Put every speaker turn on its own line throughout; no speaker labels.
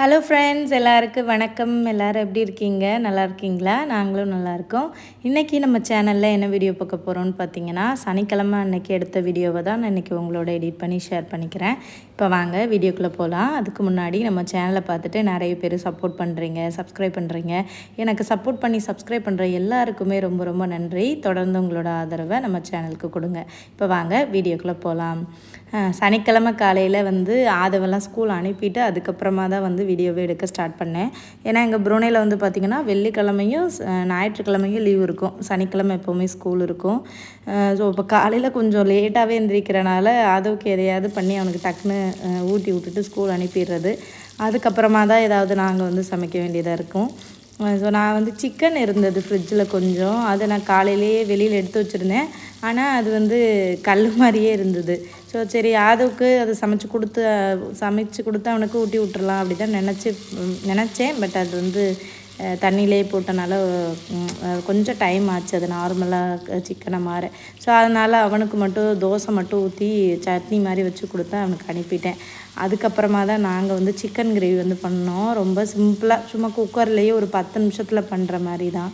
hello friends எல்லாருக்கும் வணக்கம் எல்லோரும் எப்படி இருக்கீங்க நல்லா இருக்கீங்களா நாங்களும் நல்லாயிருக்கோம் இன்றைக்கி நம்ம சேனலில் என்ன வீடியோ பார்க்க போகிறோம்னு பார்த்தீங்கன்னா சனிக்கிழமை அன்றைக்கி எடுத்த வீடியோவை தான் நான் இன்றைக்கி உங்களோட எடிட் பண்ணி ஷேர் பண்ணிக்கிறேன் இப்போ வாங்க வீடியோக்குள்ளே போகலாம் அதுக்கு முன்னாடி நம்ம சேனலை பார்த்துட்டு நிறைய பேர் சப்போர்ட் பண்ணுறீங்க சப்ஸ்கிரைப் பண்ணுறீங்க எனக்கு சப்போர்ட் பண்ணி சப்ஸ்கிரைப் பண்ணுற எல்லாருக்குமே ரொம்ப ரொம்ப நன்றி தொடர்ந்து உங்களோட ஆதரவை நம்ம சேனலுக்கு கொடுங்க இப்போ வாங்க வீடியோக்குள்ளே போகலாம் சனிக்கிழமை காலையில் வந்து ஆதவெல்லாம் ஸ்கூல் அனுப்பிட்டு அதுக்கப்புறமா தான் வந்து வீடியோவே எடுக்க ஸ்டார்ட் பண்ணேன் ஏன்னா எங்கள் புரோனையில் வந்து பார்த்திங்கன்னா வெள்ளிக்கிழமையும் ஞாயிற்றுக்கிழமையும் லீவ் இருக்கும் சனிக்கிழமை எப்போவுமே ஸ்கூல் இருக்கும் ஸோ இப்போ காலையில் கொஞ்சம் லேட்டாகவே எந்திரிக்கிறனால ஆதவுக்கு எதையாவது பண்ணி அவனுக்கு டக்குன்னு ஊட்டி விட்டுட்டு ஸ்கூல் அனுப்பிடுறது அதுக்கப்புறமா தான் ஏதாவது நாங்கள் வந்து சமைக்க வேண்டியதாக இருக்கும் ஸோ நான் வந்து சிக்கன் இருந்தது ஃப்ரிட்ஜில் கொஞ்சம் அதை நான் காலையிலேயே வெளியில் எடுத்து வச்சுருந்தேன் ஆனால் அது வந்து கல் மாதிரியே இருந்தது ஸோ சரி யாதவுக்கு அதை சமைச்சு கொடுத்து சமைச்சு கொடுத்து அவனுக்கு ஊட்டி விட்டுறலாம் அப்படி தான் நினச்சி நினச்சேன் பட் அது வந்து தண்ணியிலேயே போட்டனால கொஞ்சம் டைம் ஆச்சு அது நார்மலாக சிக்கனை மாற ஸோ அதனால் அவனுக்கு மட்டும் தோசை மட்டும் ஊற்றி சட்னி மாதிரி வச்சு கொடுத்து அவனுக்கு அனுப்பிட்டேன் அதுக்கப்புறமா தான் நாங்கள் வந்து சிக்கன் கிரேவி வந்து பண்ணோம் ரொம்ப சிம்பிளாக சும்மா குக்கர்லேயே ஒரு பத்து நிமிஷத்தில் பண்ணுற மாதிரி தான்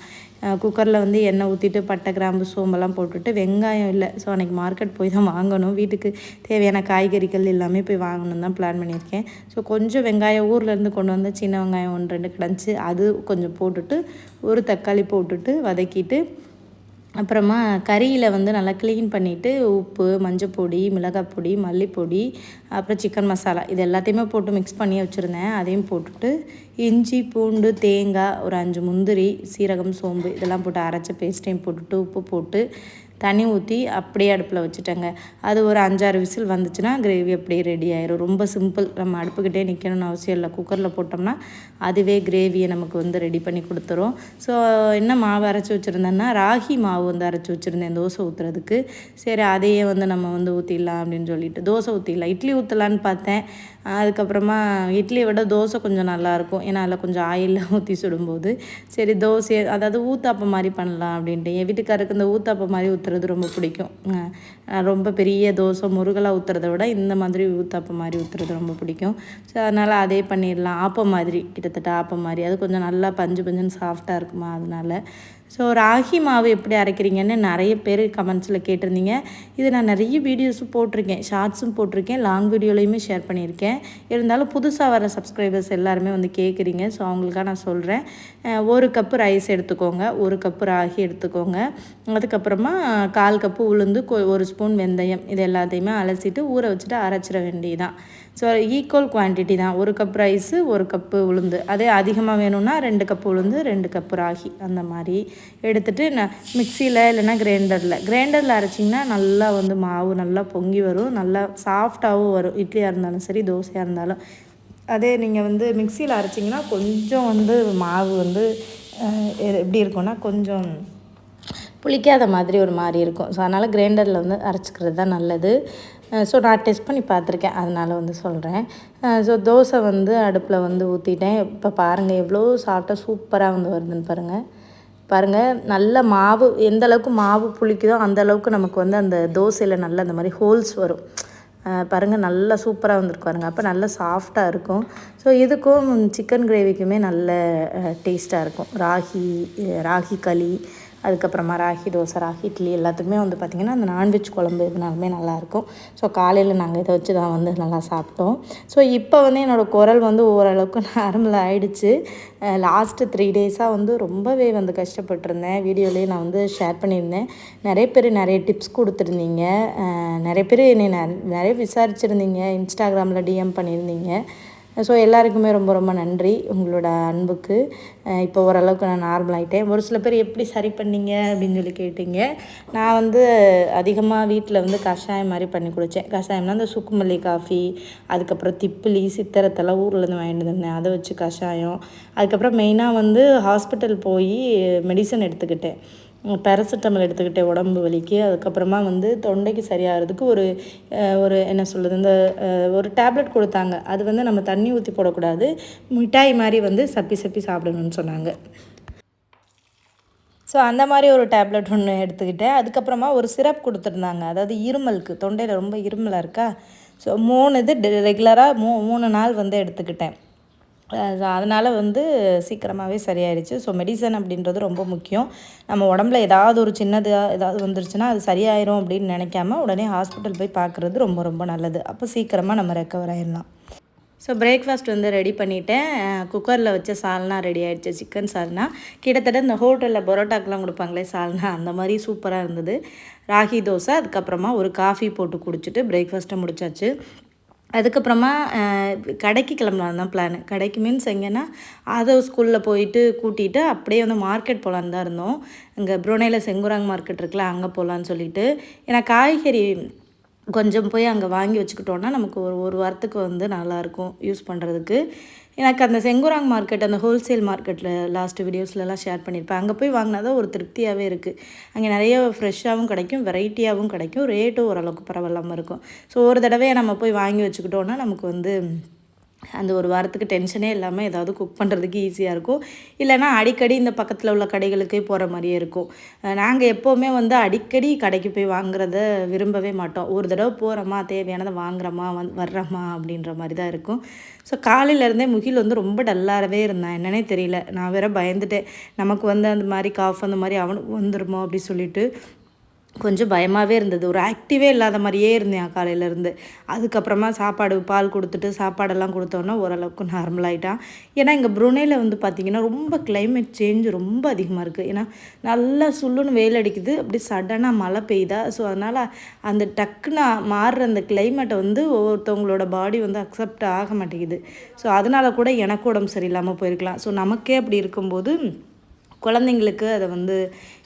குக்கரில் வந்து எண்ணெய் ஊற்றிட்டு பட்டை கிராம்பு சோம்பெல்லாம் போட்டுட்டு வெங்காயம் இல்லை ஸோ அன்றைக்கி மார்க்கெட் போய் தான் வாங்கணும் வீட்டுக்கு தேவையான காய்கறிகள் எல்லாமே போய் வாங்கணும் தான் பிளான் பண்ணியிருக்கேன் ஸோ கொஞ்சம் வெங்காயம் ஊர்லேருந்து கொண்டு வந்த சின்ன வெங்காயம் ஒன்று ரெண்டு கிடச்சி அது கொஞ்சம் போட்டுட்டு ஒரு தக்காளி போட்டுட்டு வதக்கிட்டு அப்புறமா கறியில் வந்து நல்லா க்ளீன் பண்ணிவிட்டு உப்பு மஞ்சப்பொடி மிளகாப்பொடி மல்லிப்பொடி அப்புறம் சிக்கன் மசாலா இது எல்லாத்தையுமே போட்டு மிக்ஸ் பண்ணி வச்சுருந்தேன் அதையும் போட்டுட்டு இஞ்சி பூண்டு தேங்காய் ஒரு அஞ்சு முந்திரி சீரகம் சோம்பு இதெல்லாம் போட்டு அரைச்ச பேஸ்ட்டையும் போட்டுட்டு உப்பு போட்டு தண்ணி ஊற்றி அப்படியே அடுப்பில் வச்சுட்டேங்க அது ஒரு அஞ்சாறு விசில் வந்துச்சுன்னா கிரேவி அப்படியே ரெடி ஆயிரும் ரொம்ப சிம்பிள் நம்ம அடுப்புக்கிட்டே நிற்கணும்னு அவசியம் இல்லை குக்கரில் போட்டோம்னா அதுவே கிரேவியை நமக்கு வந்து ரெடி பண்ணி கொடுத்துரும் ஸோ என்ன மாவு அரைச்சி வச்சுருந்தேன்னா ராகி மாவு வந்து அரைச்சி வச்சுருந்தேன் தோசை ஊற்றுறதுக்கு சரி அதையே வந்து நம்ம வந்து ஊற்றிடலாம் அப்படின்னு சொல்லிட்டு தோசை ஊற்றிடலாம் இட்லி ஊற்றலான்னு பார்த்தேன் அதுக்கப்புறமா இட்லியை விட தோசை கொஞ்சம் நல்லாயிருக்கும் ஏன்னா அதில் கொஞ்சம் ஆயிலில் ஊற்றி சுடும்போது சரி தோசை அதாவது ஊத்தாப்பம் மாதிரி பண்ணலாம் அப்படின்ட்டு என் வீட்டுக்காருக்கு இந்த ஊத்தாப்பம் மாதிரி ஊற்றுறது ஊற்றுறது ரொம்ப பிடிக்கும் ரொம்ப பெரிய தோசை முருகலாக ஊற்றுறத விட இந்த மாதிரி ஊத்தாப்பம் மாதிரி ஊற்றுறது ரொம்ப பிடிக்கும் ஸோ அதனால் அதே பண்ணிடலாம் ஆப்பம் மாதிரி கிட்டத்தட்ட ஆப்பம் மாதிரி அது கொஞ்சம் நல்லா பஞ்சு பஞ்சுன்னு சாஃப்டாக இருக்குமா அதனால் ஸோ ராகி மாவு எப்படி அரைக்கிறீங்கன்னு நிறைய பேர் கமெண்ட்ஸில் கேட்டிருந்தீங்க இது நான் நிறைய வீடியோஸும் போட்டிருக்கேன் ஷார்ட்ஸும் போட்டிருக்கேன் லாங் வீடியோலையுமே ஷேர் பண்ணியிருக்கேன் இருந்தாலும் புதுசாக வர சப்ஸ்கிரைபர்ஸ் எல்லாருமே வந்து கேட்குறீங்க ஸோ அவங்களுக்காக நான் சொல்கிறேன் ஒரு கப்பு ரைஸ் எடுத்துக்கோங்க ஒரு கப்பு ராகி எடுத்துக்கோங்க அதுக்கப்புறமா கால் கப்பு உளுந்து ஒரு ஸ்பூன் வெந்தயம் இது எல்லாத்தையுமே அலசிட்டு ஊற வச்சுட்டு அரைச்சிட வேண்டியதுதான் ஸோ ஈக்குவல் குவான்டிட்டி தான் ஒரு கப் ரைஸு ஒரு கப்பு உளுந்து அதே அதிகமாக வேணும்னா ரெண்டு கப்பு உளுந்து ரெண்டு கப்பு ராகி அந்த மாதிரி எடுத்துகிட்டு நான் மிக்சியில் இல்லைன்னா கிரைண்டரில் கிரைண்டரில் அரைச்சிங்கன்னா நல்லா வந்து மாவு நல்லா பொங்கி வரும் நல்லா சாஃப்டாகவும் வரும் இட்லியாக இருந்தாலும் சரி தோசையாக இருந்தாலும் அதே நீங்கள் வந்து மிக்சியில் அரைச்சிங்கன்னா கொஞ்சம் வந்து மாவு வந்து எப்படி இருக்கும்னா கொஞ்சம் புளிக்காத மாதிரி ஒரு மாதிரி இருக்கும் ஸோ அதனால் கிரைண்டரில் வந்து அரைச்சிக்கிறது தான் நல்லது ஸோ நான் டெஸ்ட் பண்ணி பார்த்துருக்கேன் அதனால் வந்து சொல்கிறேன் ஸோ தோசை வந்து அடுப்பில் வந்து ஊற்றிட்டேன் இப்போ பாருங்கள் எவ்வளோ சாப்பிட்டா சூப்பராக வந்து வருதுன்னு பாருங்கள் பாருங்கள் நல்ல மாவு எந்த அளவுக்கு மாவு புளிக்குதோ அந்த அளவுக்கு நமக்கு வந்து அந்த தோசையில் நல்ல அந்த மாதிரி ஹோல்ஸ் வரும் பாருங்கள் நல்லா சூப்பராக வந்திருக்கு பாருங்கள் அப்போ நல்லா சாஃப்டாக இருக்கும் ஸோ இதுக்கும் சிக்கன் கிரேவிக்குமே நல்ல டேஸ்ட்டாக இருக்கும் ராகி ராகி களி அதுக்கப்புறமா ராகி தோசை ராகி இட்லி எல்லாத்துக்குமே வந்து பார்த்திங்கன்னா அந்த நான்வெஜ் குழம்பு இதனாலுமே நல்லாயிருக்கும் ஸோ காலையில் நாங்கள் இதை வச்சு தான் வந்து நல்லா சாப்பிட்டோம் ஸோ இப்போ வந்து என்னோடய குரல் வந்து ஓரளவுக்கு நார்மல் ஆகிடுச்சு லாஸ்ட்டு த்ரீ டேஸாக வந்து ரொம்பவே வந்து கஷ்டப்பட்டிருந்தேன் வீடியோலேயே நான் வந்து ஷேர் பண்ணியிருந்தேன் நிறைய பேர் நிறைய டிப்ஸ் கொடுத்துருந்தீங்க நிறைய பேர் என்னை நிறைய விசாரிச்சிருந்தீங்க இன்ஸ்டாகிராமில் டிஎம் பண்ணியிருந்தீங்க ஸோ எல்லாருக்குமே ரொம்ப ரொம்ப நன்றி உங்களோட அன்புக்கு இப்போ ஓரளவுக்கு நான் நார்மல் ஆகிட்டேன் ஒரு சில பேர் எப்படி சரி பண்ணீங்க அப்படின்னு சொல்லி கேட்டிங்க நான் வந்து அதிகமாக வீட்டில் வந்து கஷாயம் மாதிரி பண்ணி குடித்தேன் கஷாயம்னா அந்த சுக்குமல்லி காஃபி அதுக்கப்புறம் திப்பிலி சித்தரத்தெல்லாம் ஊர்லேருந்து வாங்கிட்டு வந்தேன் அதை வச்சு கஷாயம் அதுக்கப்புறம் மெயினாக வந்து ஹாஸ்பிட்டல் போய் மெடிசன் எடுத்துக்கிட்டேன் பேரசிட்டமல் எடுத்துக்கிட்டே உடம்பு வலிக்கு அதுக்கப்புறமா வந்து தொண்டைக்கு சரியாகிறதுக்கு ஒரு ஒரு என்ன சொல்கிறது இந்த ஒரு டேப்லெட் கொடுத்தாங்க அது வந்து நம்ம தண்ணி ஊற்றி போடக்கூடாது மிட்டாய் மாதிரி வந்து சப்பி சப்பி சாப்பிடணும்னு சொன்னாங்க ஸோ அந்த மாதிரி ஒரு டேப்லெட் ஒன்று எடுத்துக்கிட்டேன் அதுக்கப்புறமா ஒரு சிரப் கொடுத்துருந்தாங்க அதாவது இருமலுக்கு தொண்டையில் ரொம்ப இருமலாக இருக்கா ஸோ மூணு இது ரெகுலராக மூ மூணு நாள் வந்து எடுத்துக்கிட்டேன் அதனால் வந்து சீக்கிரமாகவே சரியாயிடுச்சு ஸோ மெடிசன் அப்படின்றது ரொம்ப முக்கியம் நம்ம உடம்புல ஏதாவது ஒரு சின்னது ஏதாவது வந்துருச்சுன்னா அது சரியாயிரும் அப்படின்னு நினைக்காம உடனே ஹாஸ்பிட்டல் போய் பார்க்குறது ரொம்ப ரொம்ப நல்லது அப்போ சீக்கிரமாக நம்ம ரெக்கவர் ஆயிடலாம் ஸோ பிரேக்ஃபாஸ்ட் வந்து ரெடி பண்ணிவிட்டேன் குக்கரில் வச்ச சால்னா ரெடி ஆகிடுச்சு சிக்கன் சால்னா கிட்டத்தட்ட இந்த ஹோட்டலில் பரோட்டாக்கெலாம் கொடுப்பாங்களே சால்னா அந்த மாதிரி சூப்பராக இருந்தது ராகி தோசை அதுக்கப்புறமா ஒரு காஃபி போட்டு குடிச்சிட்டு பிரேக்ஃபாஸ்ட்டை முடிச்சாச்சு அதுக்கப்புறமா கடைக்கு கிளம்பலான்னு தான் பிளான் கடைக்கு மீன்ஸ் எங்கன்னா அதை ஸ்கூலில் போயிட்டு கூட்டிகிட்டு அப்படியே வந்து மார்க்கெட் போகலான்னு தான் இருந்தோம் இங்கே புரோனையில் செங்குராங் மார்க்கெட் இருக்குல்ல அங்கே போகலான்னு சொல்லிட்டு ஏன்னா காய்கறி கொஞ்சம் போய் அங்கே வாங்கி வச்சுக்கிட்டோன்னா நமக்கு ஒரு ஒரு வாரத்துக்கு வந்து நல்லாயிருக்கும் யூஸ் பண்ணுறதுக்கு எனக்கு அந்த செங்குராங் மார்க்கெட் அந்த ஹோல்சேல் மார்க்கெட்டில் லாஸ்ட் வீடியோஸ்லலாம் ஷேர் பண்ணியிருப்பேன் அங்கே போய் வாங்கினா தான் ஒரு திருப்தியாகவே இருக்குது அங்கே நிறைய ஃப்ரெஷ்ஷாகவும் கிடைக்கும் வெரைட்டியாகவும் கிடைக்கும் ரேட்டும் ஓரளவுக்கு பரவாயில்லாமல் இருக்கும் ஸோ ஒரு தடவையாக நம்ம போய் வாங்கி வச்சுக்கிட்டோன்னா நமக்கு வந்து அந்த ஒரு வாரத்துக்கு டென்ஷனே இல்லாமல் ஏதாவது குக் பண்ணுறதுக்கு ஈஸியாக இருக்கும் இல்லைனா அடிக்கடி இந்த பக்கத்தில் உள்ள கடைகளுக்கே போகிற மாதிரியே இருக்கும் நாங்கள் எப்போவுமே வந்து அடிக்கடி கடைக்கு போய் வாங்குறத விரும்பவே மாட்டோம் ஒரு தடவை போகிறோமா தேவையானதை வாங்குறோமா வந் வர்றோமா அப்படின்ற மாதிரி தான் இருக்கும் ஸோ காலையிலேருந்தே முகில் வந்து ரொம்ப டல்லாகவே இருந்தான் என்னன்னே தெரியல நான் வேற பயந்துட்டேன் நமக்கு வந்து அந்த மாதிரி காஃப் அந்த மாதிரி அவனுக்கு வந்துடுமோ அப்படி சொல்லிட்டு கொஞ்சம் பயமாகவே இருந்தது ஒரு ஆக்டிவே இல்லாத மாதிரியே இருந்தேன் காலையிலேருந்து அதுக்கப்புறமா சாப்பாடு பால் கொடுத்துட்டு சாப்பாடெல்லாம் கொடுத்தோன்னா ஓரளவுக்கு நார்மலாகிட்டான் ஏன்னா இங்கே புருனேயில் வந்து பார்த்திங்கன்னா ரொம்ப கிளைமேட் சேஞ்ச் ரொம்ப அதிகமாக இருக்குது ஏன்னா நல்லா சுல்லுன்னு வெயில் அடிக்குது அப்படி சடனாக மழை பெய்யுதா ஸோ அதனால் அந்த டக்குன்னு மாறுற அந்த கிளைமேட்டை வந்து ஒவ்வொருத்தவங்களோட பாடி வந்து அக்செப்ட் ஆக மாட்டேங்குது ஸோ அதனால் கூட எனக்கு உடம்பு சரியில்லாமல் போயிருக்கலாம் ஸோ நமக்கே அப்படி இருக்கும்போது குழந்தைங்களுக்கு அதை வந்து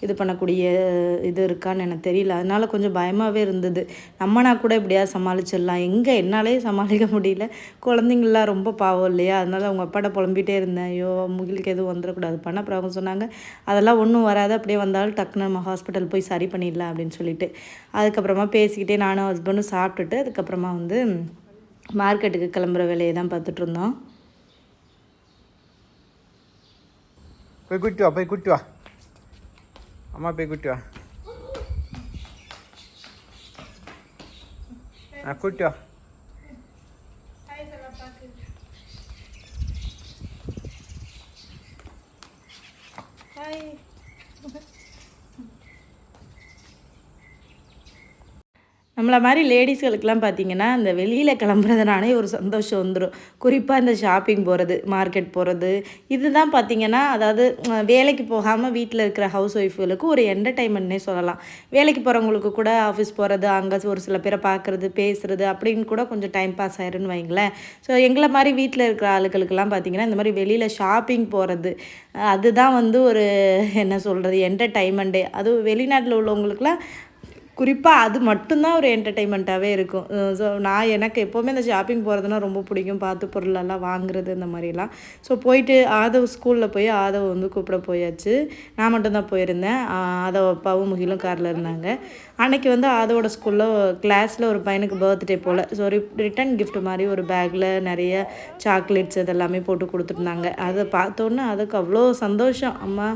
இது பண்ணக்கூடிய இது இருக்கான்னு எனக்கு தெரியல அதனால் கொஞ்சம் பயமாகவே இருந்தது நம்மனா கூட இப்படியாவது சமாளிச்சிடலாம் எங்கே என்னாலே சமாளிக்க முடியல குழந்தைங்களாம் ரொம்ப பாவம் இல்லையா அதனால் அவங்க அப்பாட்ட புலம்பிகிட்டே இருந்தேன் ஐயோ முகிலுக்கு எதுவும் வந்துடக்கூடாது பண்ண அப்புறம் அவங்க சொன்னாங்க அதெல்லாம் ஒன்றும் வராது அப்படியே வந்தாலும் டக்குன்னு நம்ம ஹாஸ்பிட்டல் போய் சரி பண்ணிடலாம் அப்படின்னு சொல்லிட்டு அதுக்கப்புறமா பேசிக்கிட்டே நானும் ஹஸ்பண்டும் சாப்பிட்டுட்டு அதுக்கப்புறமா வந்து மார்க்கெட்டுக்கு கிளம்புற வேலையை தான் பார்த்துட்ருந்தோம்
പോയി കുറ്റുവാ പോയി കുറ്റുവാ അമ്മ പോയി കുറ്റുവാ ആ കുറ്റുവാ
நம்மளை மாதிரி லேடிஸ்களுக்கெல்லாம் பார்த்திங்கன்னா அந்த வெளியில் கிளம்புறதுனாலே ஒரு சந்தோஷம் வந்துடும் குறிப்பாக இந்த ஷாப்பிங் போகிறது மார்க்கெட் போகிறது இதுதான் பார்த்திங்கன்னா அதாவது வேலைக்கு போகாமல் வீட்டில் இருக்கிற ஹவுஸ் ஒய்ஃப்களுக்கு ஒரு என்டர்டைன்மெண்ட்னே சொல்லலாம் வேலைக்கு போகிறவங்களுக்கு கூட ஆஃபீஸ் போகிறது அங்கே ஒரு சில பேரை பார்க்குறது பேசுகிறது அப்படின்னு கூட கொஞ்சம் டைம் பாஸ் ஆயிருன்னு வைங்களேன் ஸோ எங்களை மாதிரி வீட்டில் இருக்கிற ஆளுகளுக்கெல்லாம் பார்த்திங்கன்னா இந்த மாதிரி வெளியில் ஷாப்பிங் போகிறது அதுதான் வந்து ஒரு என்ன சொல்கிறது என்டர்டைன்மெண்ட்டே அதுவும் வெளிநாட்டில் உள்ளவங்களுக்குலாம் குறிப்பாக அது மட்டும்தான் ஒரு என்டர்டெயின்மெண்ட்டாகவே இருக்கும் ஸோ நான் எனக்கு எப்போவுமே இந்த ஷாப்பிங் போகிறதுனா ரொம்ப பிடிக்கும் பார்த்து பொருளெல்லாம் வாங்குறது இந்த மாதிரிலாம் ஸோ போயிட்டு ஆதவ் ஸ்கூலில் போய் ஆதவ் வந்து கூப்பிட போயாச்சு நான் மட்டும்தான் போயிருந்தேன் ஆதவ் அப்பாவும் முகிலும் காரில் இருந்தாங்க அன்னைக்கு வந்து அதோடய ஸ்கூலில் கிளாஸில் ஒரு பையனுக்கு பர்த்டே போல் ஸோ ரிட்டன் கிஃப்ட் மாதிரி ஒரு பேக்கில் நிறைய சாக்லேட்ஸ் இதெல்லாமே போட்டு கொடுத்துருந்தாங்க அதை பார்த்தோன்னே அதுக்கு அவ்வளோ சந்தோஷம் அம்மா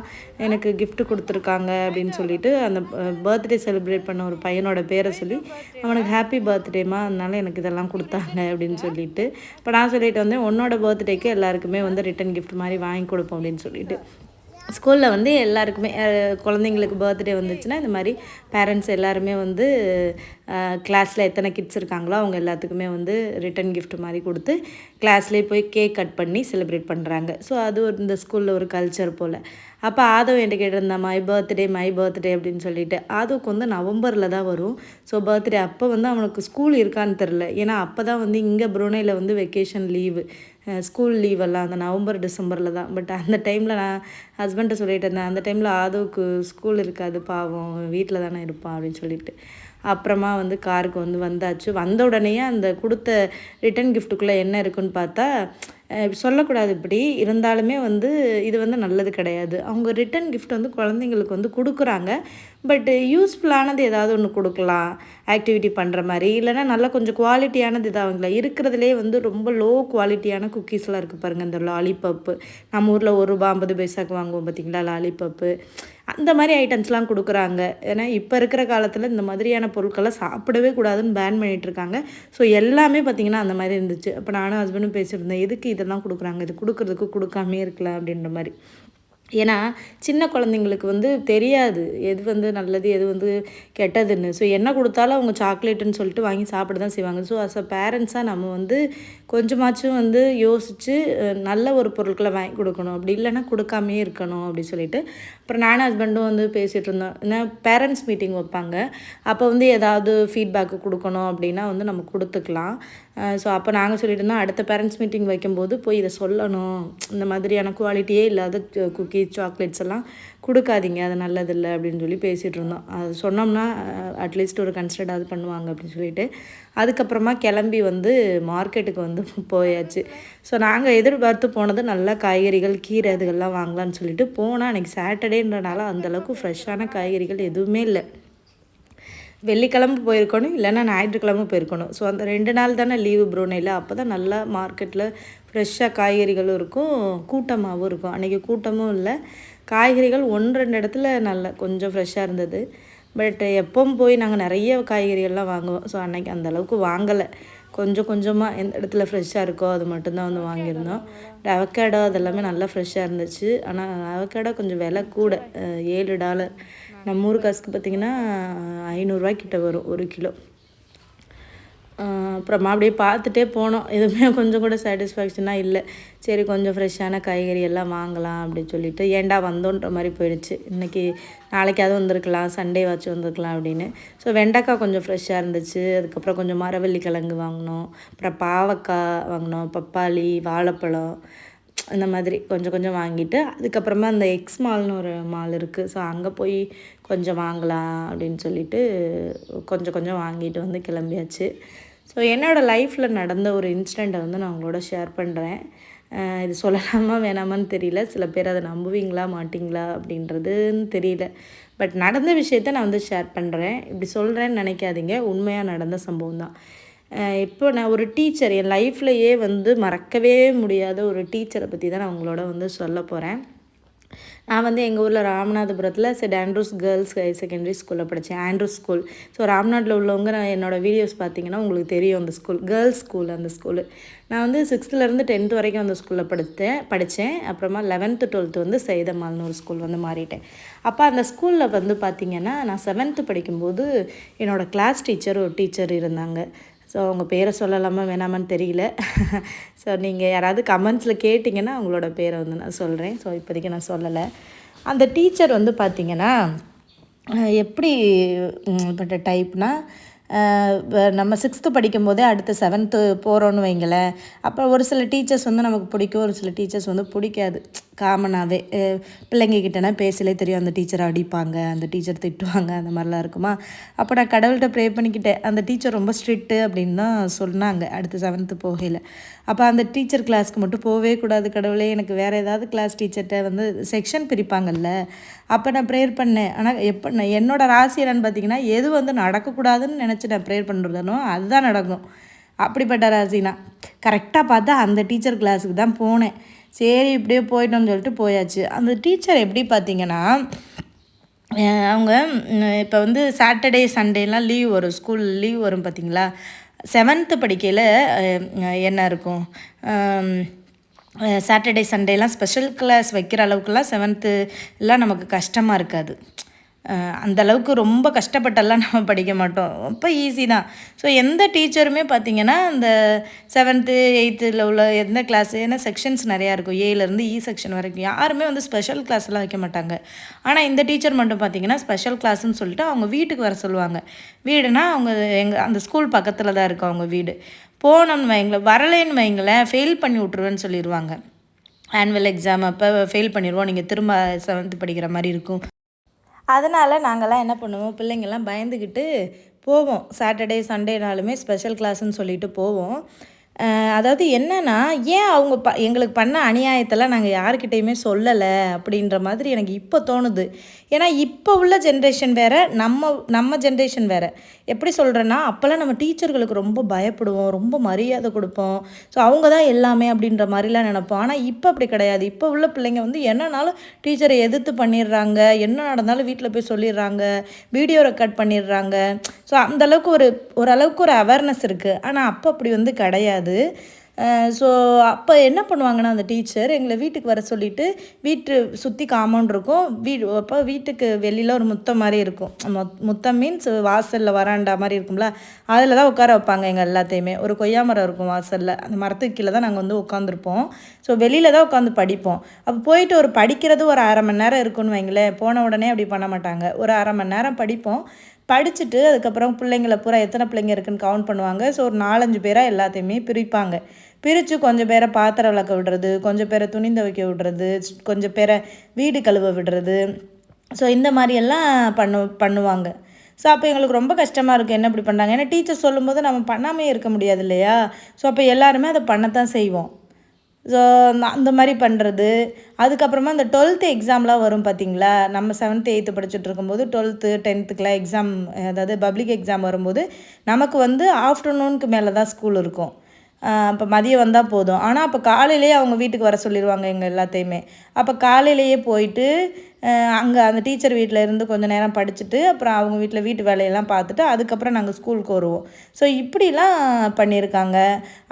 எனக்கு கிஃப்ட் கொடுத்துருக்காங்க அப்படின்னு சொல்லிட்டு அந்த பர்த்டே செலிப்ரேட் பண்ண ஒரு பையனோட பேரை சொல்லி அவனுக்கு ஹாப்பி பர்த்டேமா அதனால எனக்கு இதெல்லாம் கொடுத்தாங்க அப்படின்னு சொல்லிட்டு இப்போ நான் சொல்லிட்டு வந்தேன் உன்னோட பர்த்டேக்கு எல்லாருக்குமே வந்து ரிட்டன் கிஃப்ட் மாதிரி வாங்கி கொடுப்போம் அப்படின்னு சொல்லிட்டு ஸ்கூலில் வந்து எல்லாருக்குமே குழந்தைங்களுக்கு பர்த்டே வந்துச்சுன்னா இந்த மாதிரி பேரண்ட்ஸ் எல்லாருமே வந்து கிளாஸில் எத்தனை கிட்ஸ் இருக்காங்களோ அவங்க எல்லாத்துக்குமே வந்து ரிட்டன் கிஃப்ட் மாதிரி கொடுத்து கிளாஸ்லேயே போய் கேக் கட் பண்ணி செலிப்ரேட் பண்ணுறாங்க ஸோ அது ஒரு இந்த ஸ்கூலில் ஒரு கல்ச்சர் போல் அப்போ ஆதவ் என்கிட்ட கேட்டிருந்தா மை பர்த்டே மை பர்த்டே அப்படின்னு சொல்லிட்டு ஆதவுக்கு வந்து நவம்பரில் தான் வரும் ஸோ பர்த்டே அப்போ வந்து அவனுக்கு ஸ்கூல் இருக்கான்னு தெரில ஏன்னா அப்போ தான் வந்து இங்கே புரோனையில் வந்து வெக்கேஷன் லீவு ஸ்கூல் லீவ் எல்லாம் அந்த நவம்பர் டிசம்பரில் தான் பட் அந்த டைமில் நான் ஹஸ்பண்ட்டை சொல்லிகிட்டு இருந்தேன் அந்த டைமில் ஆதோவுக்கு ஸ்கூல் இருக்காது பாவம் வீட்டில் தானே இருப்பான் அப்படின்னு சொல்லிட்டு அப்புறமா வந்து காருக்கு வந்து வந்தாச்சு வந்த உடனே அந்த கொடுத்த ரிட்டன் கிஃப்ட்டுக்குள்ளே என்ன இருக்குன்னு பார்த்தா சொல்லக்கூடாது இப்படி இருந்தாலுமே வந்து இது வந்து நல்லது கிடையாது அவங்க ரிட்டன் கிஃப்ட் வந்து குழந்தைங்களுக்கு வந்து கொடுக்குறாங்க பட்டு யூஸ்ஃபுல்லானது uh, ஏதாவது ஒன்று கொடுக்கலாம் ஆக்டிவிட்டி பண்ணுற மாதிரி இல்லைனா நல்லா கொஞ்சம் குவாலிட்டியானது இதாக அவங்கள இருக்கிறதுலே வந்து ரொம்ப லோ குவாலிட்டியான குக்கீஸ்லாம் இருக்குது பாருங்கள் இந்த லாலிபப்பு நம்ம ஊரில் ஒரு ரூபா ஐம்பது பைசாக்கு வாங்குவோம் பார்த்திங்களா லாலிபப்பு அந்த மாதிரி ஐட்டம்ஸ்லாம் கொடுக்குறாங்க ஏன்னா இப்போ இருக்கிற காலத்தில் இந்த மாதிரியான பொருட்களை சாப்பிடவே கூடாதுன்னு பேன் பண்ணிகிட்ருக்காங்க ஸோ எல்லாமே பார்த்திங்கன்னா அந்த மாதிரி இருந்துச்சு அப்போ நானும் ஹஸ்பண்டும் பேசியிருந்தேன் எதுக்கு இதெல்லாம் கொடுக்குறாங்க இது கொடுக்குறதுக்கு கொடுக்காமே இருக்கலாம் அப்படின்ற மாதிரி ஏன்னா சின்ன குழந்தைங்களுக்கு வந்து தெரியாது எது வந்து நல்லது எது வந்து கெட்டதுன்னு ஸோ என்ன கொடுத்தாலும் அவங்க சாக்லேட்டுன்னு சொல்லிட்டு வாங்கி சாப்பிட தான் செய்வாங்க ஸோ அஸ் அ பேரண்ட்ஸாக நம்ம வந்து கொஞ்சமாச்சும் வந்து யோசித்து நல்ல ஒரு பொருட்களை வாங்கி கொடுக்கணும் அப்படி இல்லைன்னா கொடுக்காமே இருக்கணும் அப்படின்னு சொல்லிட்டு அப்புறம் நானும் ஹஸ்பண்டும் வந்து பேசிகிட்டு இருந்தோம் ஏன்னா பேரண்ட்ஸ் மீட்டிங் வைப்பாங்க அப்போ வந்து ஏதாவது ஃபீட்பேக்கு கொடுக்கணும் அப்படின்னா வந்து நம்ம கொடுத்துக்கலாம் ஸோ அப்போ நாங்கள் சொல்லிட்டு இருந்தோம் அடுத்த பேரண்ட்ஸ் மீட்டிங் வைக்கும்போது போய் இதை சொல்லணும் இந்த மாதிரியான குவாலிட்டியே இல்லாத குக்கீஸ் சாக்லேட்ஸ் எல்லாம் கொடுக்காதீங்க அது நல்லதில்லை அப்படின்னு சொல்லி பேசிகிட்டு இருந்தோம் அது சொன்னோம்னா அட்லீஸ்ட் ஒரு அது பண்ணுவாங்க அப்படின்னு சொல்லிட்டு அதுக்கப்புறமா கிளம்பி வந்து மார்க்கெட்டுக்கு வந்து போயாச்சு ஸோ நாங்கள் எதிர்பார்த்து போனது நல்லா காய்கறிகள் கீரை இதுகள்லாம் வாங்கலாம்னு சொல்லிட்டு போனால் அன்றைக்கி சாட்டர்டேன்றனால அந்தளவுக்கு ஃப்ரெஷ்ஷான காய்கறிகள் எதுவுமே இல்லை வெள்ளிக்கிழமை போயிருக்கணும் இல்லைன்னா ஞாயிற்றுக்கிழமை போயிருக்கணும் ஸோ அந்த ரெண்டு நாள் தானே லீவு ப்ரோனையில் அப்போ தான் நல்லா மார்க்கெட்டில் ஃப்ரெஷ்ஷாக காய்கறிகளும் இருக்கும் கூட்டமாகவும் இருக்கும் அன்றைக்கி கூட்டமும் இல்லை காய்கறிகள் ஒன்று ரெண்டு இடத்துல நல்லா கொஞ்சம் ஃப்ரெஷ்ஷாக இருந்தது பட் எப்பவும் போய் நாங்கள் நிறைய காய்கறிகள்லாம் வாங்குவோம் ஸோ அன்றைக்கி அந்தளவுக்கு வாங்கலை கொஞ்சம் கொஞ்சமாக எந்த இடத்துல ஃப்ரெஷ்ஷாக இருக்கோ அது மட்டும்தான் வந்து வாங்கியிருந்தோம் அவக்கேடோ அதெல்லாமே நல்லா ஃப்ரெஷ்ஷாக இருந்துச்சு ஆனால் அவக்கேடோ கொஞ்சம் விலை கூட ஏழு டாலர் நம்ம ஊர் காசுக்கு பார்த்திங்கன்னா ஐநூறுரூவா கிட்ட வரும் ஒரு கிலோ அப்புறமா அப்படியே பார்த்துட்டே போனோம் எதுவுமே கொஞ்சம் கூட சாட்டிஸ்ஃபேக்ஷனாக இல்லை சரி கொஞ்சம் ஃப்ரெஷ்ஷான காய்கறி எல்லாம் வாங்கலாம் அப்படின்னு சொல்லிட்டு ஏண்டா வந்தோன்ற மாதிரி போயிடுச்சு இன்றைக்கி நாளைக்கு அதுவும் வந்திருக்கலாம் சண்டே வச்சு வந்திருக்கலாம் அப்படின்னு ஸோ வெண்டைக்காய் கொஞ்சம் ஃப்ரெஷ்ஷாக இருந்துச்சு அதுக்கப்புறம் கொஞ்சம் மரவள்ளி கிழங்கு வாங்கினோம் அப்புறம் பாவக்காய் வாங்கினோம் பப்பாளி வாழைப்பழம் இந்த மாதிரி கொஞ்சம் கொஞ்சம் வாங்கிட்டு அதுக்கப்புறமா அந்த எக்ஸ் மால்னு ஒரு மால் இருக்குது ஸோ அங்கே போய் கொஞ்சம் வாங்கலாம் அப்படின்னு சொல்லிட்டு கொஞ்சம் கொஞ்சம் வாங்கிட்டு வந்து கிளம்பியாச்சு ஸோ என்னோடய லைஃப்பில் நடந்த ஒரு இன்சிடெண்ட்டை வந்து நான் உங்களோட ஷேர் பண்ணுறேன் இது சொல்லலாமா வேணாமான்னு தெரியல சில பேர் அதை நம்புவீங்களா மாட்டிங்களா அப்படின்றதுன்னு தெரியல பட் நடந்த விஷயத்த நான் வந்து ஷேர் பண்ணுறேன் இப்படி சொல்கிறேன்னு நினைக்காதீங்க உண்மையாக நடந்த சம்பவம் தான் இப்போ நான் ஒரு டீச்சர் என் லைஃப்லையே வந்து மறக்கவே முடியாத ஒரு டீச்சரை பற்றி தான் நான் உங்களோட வந்து சொல்ல போகிறேன் நான் வந்து எங்கள் ஊரில் ராமநாதபுரத்தில் St Andrews girls higher secondary ஸ்கூலில் படித்தேன் ஆண்ட்ரூஸ் ஸ்கூல் ஸோ ராம்நாட்டில் உள்ளவங்க நான் என்னோடய வீடியோஸ் பார்த்தீங்கன்னா உங்களுக்கு தெரியும் அந்த ஸ்கூல் கேர்ள்ஸ் ஸ்கூல் அந்த ஸ்கூலு நான் வந்து சிக்ஸ்த்துலேருந்து டென்த்து வரைக்கும் அந்த ஸ்கூலில் படித்தேன் படித்தேன் அப்புறமா லெவன்த்து டுவெல்த்து வந்து சைதம்மாள்னு ஒரு ஸ்கூல் வந்து மாறிட்டேன் அப்போ அந்த ஸ்கூலில் வந்து பார்த்திங்கன்னா நான் செவன்த்து படிக்கும்போது என்னோடய கிளாஸ் டீச்சர் ஒரு டீச்சர் இருந்தாங்க ஸோ அவங்க பேரை சொல்லலாமா வேணாமான்னு தெரியல ஸோ நீங்கள் யாராவது கமெண்ட்ஸில் கேட்டிங்கன்னா அவங்களோட பேரை வந்து நான் சொல்கிறேன் ஸோ இப்போதைக்கு நான் சொல்லலை அந்த டீச்சர் வந்து பார்த்திங்கன்னா எப்படி பட்ட டைப்னால் நம்ம சிக்ஸ்த்து படிக்கும்போதே அடுத்து செவன்த்து போகிறோன்னு வைங்களேன் அப்போ ஒரு சில டீச்சர்ஸ் வந்து நமக்கு பிடிக்கும் ஒரு சில டீச்சர்ஸ் வந்து பிடிக்காது காமனாகவே பிள்ளைங்கக்கிட்டனா பேசலே தெரியும் அந்த டீச்சரை அடிப்பாங்க அந்த டீச்சர் திட்டுவாங்க அந்த மாதிரிலாம் இருக்குமா அப்போ நான் கடவுள்கிட்ட ப்ரே பண்ணிக்கிட்டேன் அந்த டீச்சர் ரொம்ப ஸ்ட்ரிக்ட்டு அப்படின்னு தான் சொன்னாங்க அடுத்து செவன்த்து போகையில் அப்போ அந்த டீச்சர் கிளாஸ்க்கு மட்டும் போகவே கூடாது கடவுளே எனக்கு வேறு ஏதாவது கிளாஸ் டீச்சர்கிட்ட வந்து செக்ஷன் பிரிப்பாங்கல்ல அப்போ நான் ப்ரேயர் பண்ணேன் ஆனால் எப்போ என்னோடய ராசி என்னன்னு பார்த்தீங்கன்னா எது வந்து நடக்கக்கூடாதுன்னு நினச்சி நினச்சி நான் ப்ரேயர் பண்ணுறதனோ அதுதான் நடக்கும் அப்படிப்பட்ட ராசினா கரெக்டாக பார்த்தா அந்த டீச்சர் கிளாஸுக்கு தான் போனேன் சரி இப்படியே போயிட்டோம்னு சொல்லிட்டு போயாச்சு அந்த டீச்சர் எப்படி பார்த்தீங்கன்னா அவங்க இப்போ வந்து சாட்டர்டே சண்டேலாம் லீவ் வரும் ஸ்கூல் லீவ் வரும் பார்த்தீங்களா செவன்த்து படிக்கையில் என்ன இருக்கும் சாட்டர்டே சண்டேலாம் ஸ்பெஷல் கிளாஸ் வைக்கிற அளவுக்குலாம் எல்லாம் நமக்கு கஷ்டமாக இருக்காது அந்தளவுக்கு ரொம்ப கஷ்டப்பட்டெல்லாம் நம்ம படிக்க மாட்டோம் ரொம்ப ஈஸி தான் ஸோ எந்த டீச்சருமே பார்த்திங்கன்னா அந்த செவன்த்து எயித்தில் உள்ள எந்த கிளாஸ் ஏன்னா செக்ஷன்ஸ் நிறையா இருக்கும் ஏலேருந்து இ e செக்ஷன் வரைக்கும் யாருமே வந்து ஸ்பெஷல் கிளாஸ்லாம் வைக்க மாட்டாங்க ஆனால் இந்த டீச்சர் மட்டும் பார்த்திங்கன்னா ஸ்பெஷல் கிளாஸ்ன்னு சொல்லிட்டு அவங்க வீட்டுக்கு வர சொல்லுவாங்க வீடுனா அவங்க எங்கள் அந்த ஸ்கூல் பக்கத்தில் தான் இருக்கும் அவங்க வீடு போனோம்னு வைங்களேன் வரலேன்னு வைங்களேன் ஃபெயில் பண்ணி விட்ருவேன்னு சொல்லிடுவாங்க ஆனுவல் எக்ஸாம் அப்போ ஃபெயில் பண்ணிடுவோம் நீங்கள் திரும்ப செவன்த்து படிக்கிற மாதிரி இருக்கும் அதனால் நாங்கள்லாம் என்ன பண்ணுவோம் பிள்ளைங்கள்லாம் பயந்துக்கிட்டு போவோம் சாட்டர்டே சண்டேனாலுமே ஸ்பெஷல் கிளாஸ்ன்னு சொல்லிட்டு போவோம் அதாவது என்னென்னா ஏன் அவங்க ப எங்களுக்கு பண்ண அநியாயத்தெல்லாம் நாங்கள் யாருக்கிட்டேயுமே சொல்லலை அப்படின்ற மாதிரி எனக்கு இப்போ தோணுது ஏன்னா இப்போ உள்ள ஜென்ரேஷன் வேறு நம்ம நம்ம ஜென்ரேஷன் வேறு எப்படி சொல்கிறேன்னா அப்போல்லாம் நம்ம டீச்சர்களுக்கு ரொம்ப பயப்படுவோம் ரொம்ப மரியாதை கொடுப்போம் ஸோ அவங்க தான் எல்லாமே அப்படின்ற மாதிரிலாம் நினப்போம் ஆனால் இப்போ அப்படி கிடையாது இப்போ உள்ள பிள்ளைங்க வந்து என்னன்னாலும் டீச்சரை எதிர்த்து பண்ணிடுறாங்க என்ன நடந்தாலும் வீட்டில் போய் சொல்லிடுறாங்க வீடியோ ரெக்கார்ட் பண்ணிடுறாங்க ஸோ அந்தளவுக்கு ஒரு ஓரளவுக்கு ஒரு அவேர்னஸ் இருக்குது ஆனால் அப்போ அப்படி வந்து கிடையாது ஸோ அப்போ என்ன பண்ணுவாங்கன்னா அந்த டீச்சர் எங்களை வீட்டுக்கு வர சொல்லிவிட்டு வீட்டு சுற்றி காமௌண்ட் இருக்கும் வீடு அப்போ வீட்டுக்கு வெளியில் ஒரு முத்தம் மாதிரி இருக்கும் முத்தம் மீன்ஸ் வாசலில் வராண்டா மாதிரி இருக்கும்ல அதில் தான் உட்கார வைப்பாங்க எங்கள் எல்லாத்தையுமே ஒரு கொய்யா மரம் இருக்கும் வாசலில் அந்த மரத்துக்கு கீழே தான் நாங்கள் வந்து உட்காந்துருப்போம் ஸோ வெளியில் தான் உட்காந்து படிப்போம் அப்போ போயிட்டு ஒரு படிக்கிறது ஒரு அரை மணி நேரம் இருக்குன்னு வைங்களேன் போன உடனே அப்படி பண்ண மாட்டாங்க ஒரு அரை மணி நேரம் படிப்போம் படிச்சுட்டு அதுக்கப்புறம் பிள்ளைங்களை பூரா எத்தனை பிள்ளைங்க இருக்குன்னு கவுண்ட் பண்ணுவாங்க ஸோ ஒரு நாலஞ்சு பேராக எல்லாத்தையுமே பிரிப்பாங்க பிரித்து கொஞ்சம் பேரை பாத்திரம் விளக்க விடுறது கொஞ்சம் பேரை துணி துவைக்க விடுறது கொஞ்சம் பேரை வீடு கழுவ விடுறது ஸோ இந்த மாதிரியெல்லாம் பண்ணு பண்ணுவாங்க ஸோ அப்போ எங்களுக்கு ரொம்ப கஷ்டமாக இருக்கும் என்ன இப்படி பண்ணுறாங்க ஏன்னா டீச்சர் சொல்லும்போது நம்ம பண்ணாமே இருக்க முடியாது இல்லையா ஸோ அப்போ எல்லாருமே அதை பண்ணத்தான் செய்வோம் ஸோ அந்த மாதிரி பண்ணுறது அதுக்கப்புறமா இந்த டுவெல்த்து எக்ஸாம்லாம் வரும் பார்த்திங்களா நம்ம செவன்த்து எயித்து படிச்சுட்டு இருக்கும்போது டுவெல்த்து டென்த்துக்கெலாம் எக்ஸாம் அதாவது பப்ளிக் எக்ஸாம் வரும்போது நமக்கு வந்து ஆஃப்டர்நூனுக்கு மேலே தான் ஸ்கூல் இருக்கும் இப்போ மதியம் வந்தால் போதும் ஆனால் அப்போ காலையிலேயே அவங்க வீட்டுக்கு வர சொல்லிடுவாங்க எங்கள் எல்லாத்தையுமே அப்போ காலையிலேயே போயிட்டு அங்கே அந்த டீச்சர் வீட்டில் இருந்து கொஞ்சம் நேரம் படிச்சுட்டு அப்புறம் அவங்க வீட்டில் வீட்டு வேலையெல்லாம் பார்த்துட்டு அதுக்கப்புறம் நாங்கள் ஸ்கூலுக்கு வருவோம் ஸோ இப்படிலாம் பண்ணியிருக்காங்க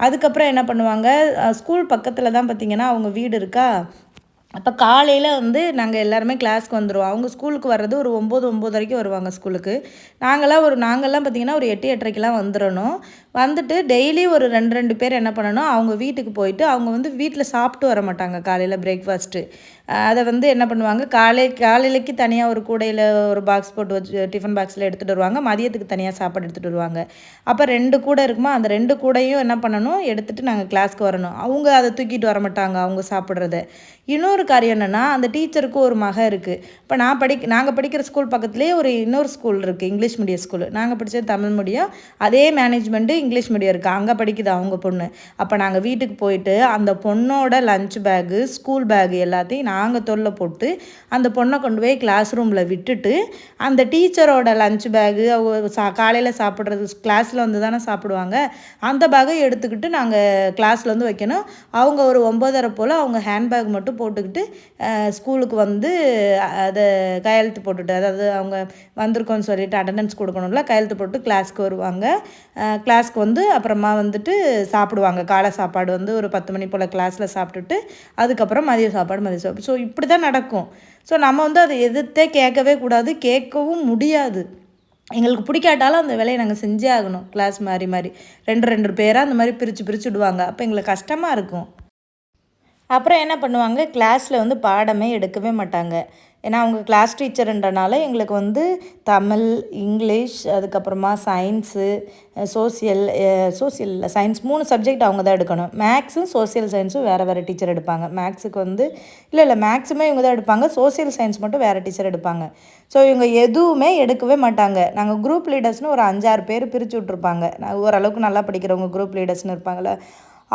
அதுக்கப்புறம் என்ன பண்ணுவாங்க ஸ்கூல் பக்கத்தில் தான் பார்த்திங்கன்னா அவங்க வீடு இருக்கா அப்போ காலையில் வந்து நாங்கள் எல்லாருமே கிளாஸ்க்கு வந்துடுவோம் அவங்க ஸ்கூலுக்கு வர்றது ஒரு ஒம்பது ஒம்பது வரைக்கும் வருவாங்க ஸ்கூலுக்கு நாங்களாம் ஒரு நாங்கள்லாம் பார்த்திங்கன்னா ஒரு எட்டு எட்டரைக்கெலாம் வந்துடணும் வந்துட்டு டெய்லி ஒரு ரெண்டு ரெண்டு பேர் என்ன பண்ணணும் அவங்க வீட்டுக்கு போயிட்டு அவங்க வந்து வீட்டில் சாப்பிட்டு வர மாட்டாங்க காலையில் பிரேக்ஃபாஸ்ட்டு அதை வந்து என்ன பண்ணுவாங்க காலை காலையிலக்கு தனியாக ஒரு கூடையில் ஒரு பாக்ஸ் போட்டு வச்சு டிஃபன் பாக்ஸில் எடுத்துகிட்டு வருவாங்க மதியத்துக்கு தனியாக சாப்பாடு எடுத்துகிட்டு வருவாங்க அப்போ ரெண்டு கூடை இருக்குமா அந்த ரெண்டு கூடையும் என்ன பண்ணணும் எடுத்துகிட்டு நாங்கள் கிளாஸ்க்கு வரணும் அவங்க அதை தூக்கிட்டு வர மாட்டாங்க அவங்க சாப்பிட்றத இன்னொரு காரியம் என்னென்னா அந்த டீச்சருக்கு ஒரு மக இருக்குது இப்போ நான் படி நாங்கள் படிக்கிற ஸ்கூல் பக்கத்துலேயே ஒரு இன்னொரு ஸ்கூல் இருக்குது இங்கிலீஷ் மீடியம் ஸ்கூல் நாங்கள் படித்தது தமிழ் மீடியம் அதே மேனேஜ்மெண்ட்டு இங்கிலீஷ் மீடியம் இருக்குது அங்கே படிக்குது அவங்க பொண்ணு அப்போ நாங்கள் வீட்டுக்கு போயிட்டு அந்த பொண்ணோட லஞ்ச் பேகு ஸ்கூல் பேகு எல்லாத்தையும் நான் நாங்கள் தொல்லை போட்டு அந்த பொண்ணை கொண்டு போய் கிளாஸ் ரூமில் விட்டுட்டு அந்த டீச்சரோட லஞ்ச் பேகு சா காலையில் சாப்பிட்றது கிளாஸில் வந்து தானே சாப்பிடுவாங்க அந்த பேகை எடுத்துக்கிட்டு நாங்கள் கிளாஸில் வந்து வைக்கணும் அவங்க ஒரு ஒம்போதரை போல் அவங்க ஹேண்ட்பேக் மட்டும் போட்டுக்கிட்டு ஸ்கூலுக்கு வந்து அதை கையெழுத்து போட்டுட்டு அதாவது அவங்க வந்திருக்கோன்னு சொல்லிட்டு அட்டண்டன்ஸ் கொடுக்கணும்ல கையெழுத்து போட்டு கிளாஸ்க்கு வருவாங்க கிளாஸ்க்கு வந்து அப்புறமா வந்துட்டு சாப்பிடுவாங்க காலை சாப்பாடு வந்து ஒரு பத்து மணி போல் கிளாஸில் சாப்பிட்டுட்டு அதுக்கப்புறம் மதிய சாப்பாடு மதிய சாப்பாடு ஸோ இப்படி தான் நடக்கும் ஸோ நம்ம வந்து அதை எதிர்த்தே கேட்கவே கூடாது கேட்கவும் முடியாது எங்களுக்கு பிடிக்காட்டாலும் அந்த வேலையை நாங்கள் செஞ்சே ஆகணும் கிளாஸ் மாதிரி மாதிரி ரெண்டு ரெண்டு பேராக அந்த மாதிரி பிரித்து பிரித்து விடுவாங்க அப்போ எங்களுக்கு கஷ்டமாக இருக்கும் அப்புறம் என்ன பண்ணுவாங்க கிளாஸில் வந்து பாடமே எடுக்கவே மாட்டாங்க ஏன்னா அவங்க கிளாஸ் டீச்சருன்றனால எங்களுக்கு வந்து தமிழ் இங்கிலீஷ் அதுக்கப்புறமா சயின்ஸு சோசியல் சோசியல் சயின்ஸ் மூணு சப்ஜெக்ட் அவங்க தான் எடுக்கணும் மேக்ஸும் சோசியல் சயின்ஸும் வேறு வேறு டீச்சர் எடுப்பாங்க மேக்ஸுக்கு வந்து இல்லை இல்லை மேக்ஸுமே இவங்க தான் எடுப்பாங்க சோசியல் சயின்ஸ் மட்டும் வேறு டீச்சர் எடுப்பாங்க ஸோ இவங்க எதுவுமே எடுக்கவே மாட்டாங்க நாங்கள் குரூப் லீடர்ஸ்னு ஒரு அஞ்சாறு பேர் பிரித்து விட்ருப்பாங்க ஓரளவுக்கு நல்லா படிக்கிறவங்க குரூப் லீடர்ஸ்னு இருப்பாங்களே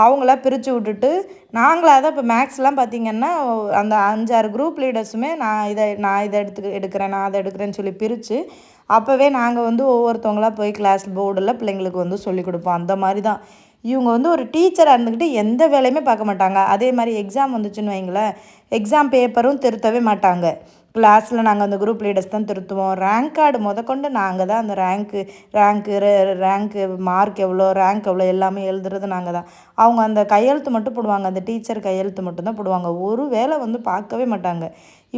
அவங்கள பிரித்து விட்டுட்டு நாங்களாக தான் இப்போ மேக்ஸ்லாம் பார்த்திங்கன்னா அந்த அஞ்சாறு குரூப் லீடர்ஸுமே நான் இதை நான் இதை எடுத்து எடுக்கிறேன் நான் அதை எடுக்கிறேன்னு சொல்லி பிரித்து அப்போவே நாங்கள் வந்து ஒவ்வொருத்தவங்களாக போய் கிளாஸ் போர்டில் பிள்ளைங்களுக்கு வந்து சொல்லிக் கொடுப்போம் அந்த மாதிரி தான் இவங்க வந்து ஒரு டீச்சராக இருந்துக்கிட்டு எந்த வேலையுமே பார்க்க மாட்டாங்க அதே மாதிரி எக்ஸாம் வந்துச்சுன்னு வைங்களேன் எக்ஸாம் பேப்பரும் திருத்தவே மாட்டாங்க கிளாஸில் நாங்கள் அந்த குரூப் லீடர்ஸ் தான் திருத்துவோம் ரேங்க் கார்டு முதற்கொண்டு நாங்கள் தான் அந்த ரேங்க்கு ரேங்க்கு ரேங்க்கு மார்க் எவ்வளோ ரேங்க் எவ்வளோ எல்லாமே எழுதுறது நாங்கள் தான் அவங்க அந்த கையெழுத்து மட்டும் போடுவாங்க அந்த டீச்சர் கையெழுத்து மட்டும்தான் போடுவாங்க ஒரு வேளை வந்து பார்க்கவே மாட்டாங்க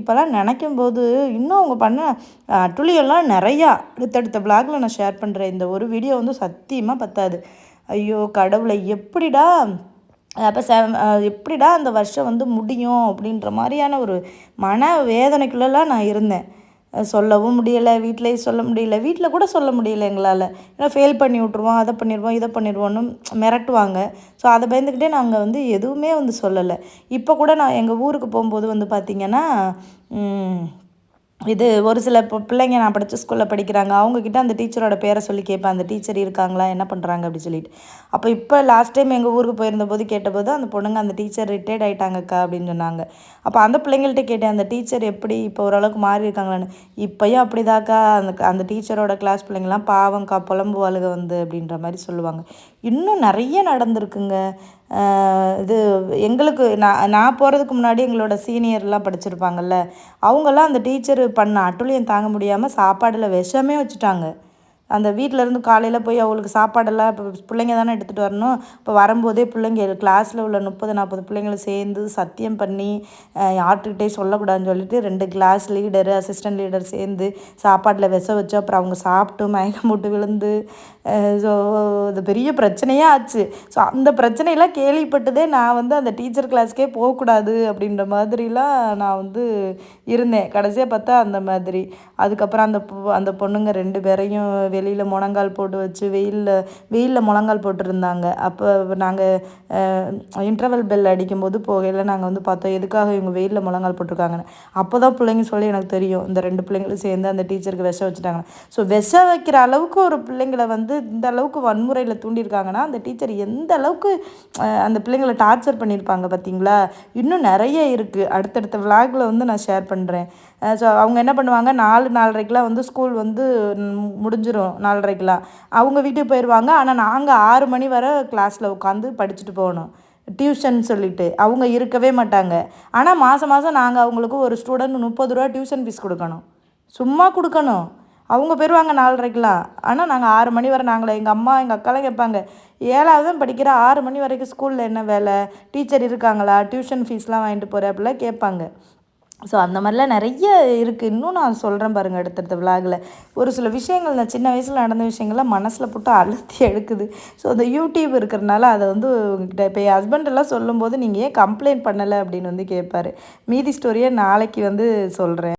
இப்போல்லாம் நினைக்கும் போது இன்னும் அவங்க பண்ண அட்டுழியெல்லாம் நிறையா அடுத்தடுத்த பிளாகில் நான் ஷேர் பண்ணுறேன் இந்த ஒரு வீடியோ வந்து சத்தியமாக பத்தாது ஐயோ கடவுளை எப்படிடா அப்போ செ எப்படிடா அந்த வருஷம் வந்து முடியும் அப்படின்ற மாதிரியான ஒரு மன வேதனைக்குள்ளெல்லாம் நான் இருந்தேன் சொல்லவும் முடியலை வீட்டிலையும் சொல்ல முடியல வீட்டில் கூட சொல்ல முடியல எங்களால் ஏன்னா ஃபெயில் பண்ணி விட்ருவோம் அதை பண்ணிடுவோம் இதை பண்ணிடுவோன்னு மிரட்டுவாங்க ஸோ அதை பயந்துக்கிட்டே நாங்கள் வந்து எதுவுமே வந்து சொல்லலை இப்போ கூட நான் எங்கள் ஊருக்கு போகும்போது வந்து பார்த்திங்கன்னா இது ஒரு சில பிள்ளைங்க நான் படித்த ஸ்கூலில் படிக்கிறாங்க அவங்கக்கிட்ட அந்த டீச்சரோட பேரை சொல்லி கேட்பேன் அந்த டீச்சர் இருக்காங்களா என்ன பண்ணுறாங்க அப்படி சொல்லிட்டு அப்போ இப்போ லாஸ்ட் டைம் எங்கள் ஊருக்கு போயிருந்தபோது கேட்டபோது அந்த பொண்ணுங்க அந்த டீச்சர் ரிட்டையர்ட் ஆகிட்டாங்கக்கா அப்படின்னு சொன்னாங்க அப்போ அந்த பிள்ளைங்கள்ட்ட கேட்டேன் அந்த டீச்சர் எப்படி இப்போ ஓரளவுக்கு மாறி இருக்காங்களான்னு இப்போயும் அப்படிதாக்கா அந்த அந்த டீச்சரோட கிளாஸ் பிள்ளைங்களாம் பாவங்க்கா புலம்பு வாழ்க வந்து அப்படின்ற மாதிரி சொல்லுவாங்க இன்னும் நிறைய நடந்திருக்குங்க இது எங்களுக்கு நான் நான் போகிறதுக்கு முன்னாடி எங்களோட சீனியர்லாம் படிச்சிருப்பாங்கல்ல அவங்கெல்லாம் அந்த டீச்சர் பண்ண அட்டுழியம் தாங்க முடியாமல் சாப்பாடில் விஷமே வச்சுட்டாங்க அந்த வீட்டிலேருந்து காலையில் போய் அவங்களுக்கு சாப்பாடெல்லாம் இப்போ பிள்ளைங்க தானே எடுத்துகிட்டு வரணும் இப்போ வரும்போதே பிள்ளைங்க கிளாஸில் உள்ள முப்பது நாற்பது பிள்ளைங்களும் சேர்ந்து சத்தியம் பண்ணி யார்கிட்டே சொல்லக்கூடாதுன்னு சொல்லிட்டு ரெண்டு கிளாஸ் லீடர் அசிஸ்டன்ட் லீடர் சேர்ந்து சாப்பாட்டில் விச வச்சு அப்புறம் அவங்க சாப்பிட்டு மயக்கம் போட்டு விழுந்து ஸோ அது பெரிய பிரச்சனையாக ஆச்சு ஸோ அந்த பிரச்சனையெல்லாம் கேள்விப்பட்டதே நான் வந்து அந்த டீச்சர் கிளாஸ்க்கே போகக்கூடாது அப்படின்ற மாதிரிலாம் நான் வந்து இருந்தேன் கடைசியாக பார்த்தா அந்த மாதிரி அதுக்கப்புறம் அந்த அந்த பொண்ணுங்க ரெண்டு பேரையும் வெளியில் முழங்கால் போட்டு வச்சு வெயிலில் வெயிலில் முழங்கால் போட்டிருந்தாங்க அப்போ நாங்கள் இன்டர்வல் பெல் அடிக்கும்போது போகையில் நாங்கள் வந்து பார்த்தோம் எதுக்காக இவங்க வெயிலில் முழங்கால் போட்டிருக்காங்கன்னு அப்போ தான் பிள்ளைங்க சொல்லி எனக்கு தெரியும் இந்த ரெண்டு பிள்ளைங்களும் சேர்ந்து அந்த டீச்சருக்கு விஷ வச்சுட்டாங்க ஸோ விஷ வைக்கிற அளவுக்கு ஒரு பிள்ளைங்களை வந்து இந்த அளவுக்கு வன்முறையில் தூண்டியிருக்காங்கன்னா அந்த டீச்சர் எந்த அளவுக்கு அந்த பிள்ளைங்களை டார்ச்சர் பண்ணியிருப்பாங்க பார்த்தீங்களா இன்னும் நிறைய இருக்குது அடுத்தடுத்த விளாகில் வந்து நான் ஷேர் பண்ணுறேன் ஸோ அவங்க என்ன பண்ணுவாங்க நாலு நாலரைக்கெலாம் வந்து ஸ்கூல் வந்து முடிஞ்சிடும் நாலரைக்கெலாம் அவங்க வீட்டுக்கு போயிடுவாங்க ஆனால் நாங்கள் ஆறு மணி வரை கிளாஸில் உட்காந்து படிச்சுட்டு போகணும் டியூஷன் சொல்லிட்டு அவங்க இருக்கவே மாட்டாங்க ஆனால் மாதம் மாதம் நாங்கள் அவங்களுக்கு ஒரு ஸ்டூடெண்ட் முப்பது ரூபா டியூஷன் ஃபீஸ் கொடுக்கணும் சும்மா கொடுக்கணும் அவங்க பெறுவாங்க நாலரைக்கெலாம் ஆனால் நாங்கள் ஆறு மணி வரை நாங்களே எங்கள் அம்மா எங்கள் அக்காலாம் கேட்பாங்க ஏழாவது தான் படிக்கிற ஆறு மணி வரைக்கும் ஸ்கூலில் என்ன வேலை டீச்சர் இருக்காங்களா டியூஷன் ஃபீஸ்லாம் வாங்கிட்டு போகிற அப்படிலாம் கேட்பாங்க ஸோ அந்த மாதிரிலாம் நிறைய இருக்குது இன்னும் நான் சொல்கிறேன் பாருங்கள் அடுத்தடுத்த விலாகில் ஒரு சில விஷயங்கள் நான் சின்ன வயசில் நடந்த விஷயங்கள்லாம் மனசில் போட்டு அழுத்தி எடுக்குது ஸோ அந்த யூடியூப் இருக்கிறனால அதை வந்து உங்ககிட்ட இப்போ என் ஹஸ்பண்டெல்லாம் சொல்லும்போது நீங்கள் ஏன் கம்ப்ளைண்ட் பண்ணலை அப்படின்னு வந்து கேட்பாரு மீதி ஸ்டோரியை நாளைக்கு வந்து சொல்கிறேன்